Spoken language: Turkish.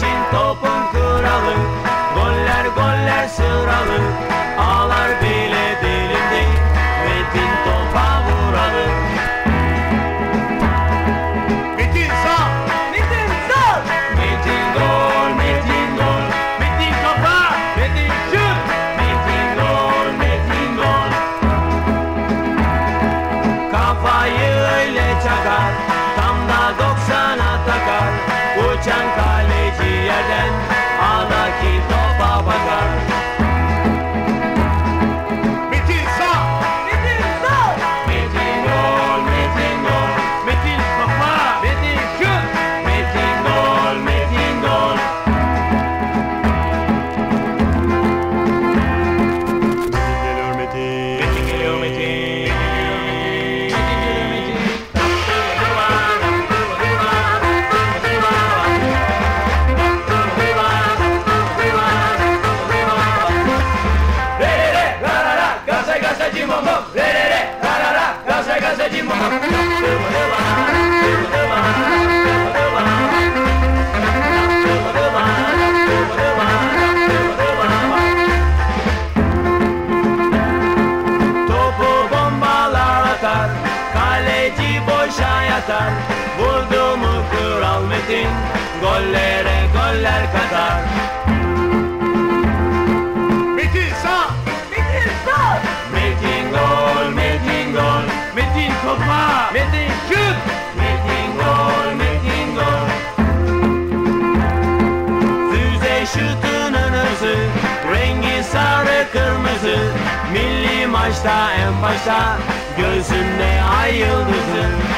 için topun kralı Goller goller sıralı Ağlar katar Vurdu mu Kral Metin Gollere goller katar Metin sağ. Metin sağ. Metin gol Metin gol. Metin topa Metin şut. Metin gol Metin gol. Füze şutunun hızı Rengi sarı kırmızı. Milli maçta en başta Gözümde ay yıldızı.